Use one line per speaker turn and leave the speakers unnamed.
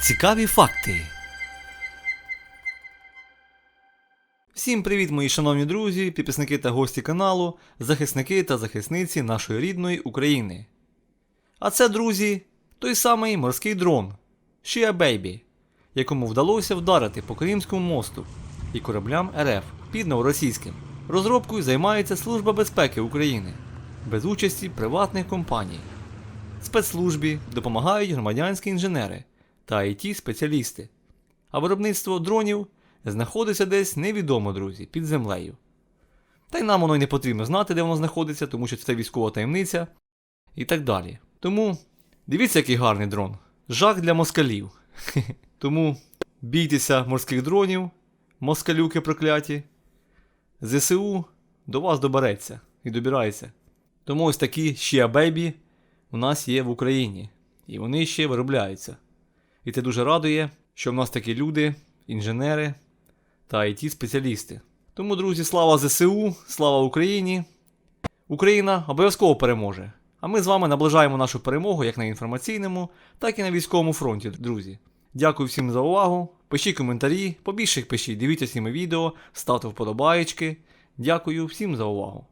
Цікаві факти. Всім привіт, мої шановні друзі, підписники та гості каналу, захисники та захисниці нашої рідної України. А це, друзі, той самий морський дрон Shia Baby, якому вдалося вдарити по Кримському мосту і кораблям РФ під новоросійським. Розробкою займається Служба безпеки України без участі приватних компаній. Спецслужбі допомагають громадянські інженери та it спеціалісти. А виробництво дронів знаходиться десь невідомо, друзі, під землею. Та й нам воно й не потрібно знати, де воно знаходиться, тому що це військова таємниця і так далі. Тому дивіться, який гарний дрон. Жах для москалів. Тому бійтеся морських дронів, москалюки прокляті. ЗСУ до вас добереться і добирається. Тому ось такі Shia Baby у нас є в Україні. І вони ще виробляються. І це дуже радує, що в нас такі люди, інженери та it спеціалісти. Тому, друзі, слава ЗСУ, слава Україні! Україна обов'язково переможе. А ми з вами наближаємо нашу перемогу як на інформаційному, так і на військовому фронті, друзі. Дякую всім за увагу. Пишіть коментарі, побільше їх пишіть, дивіться всіми відео, ставте вподобаєчки. Дякую всім за увагу.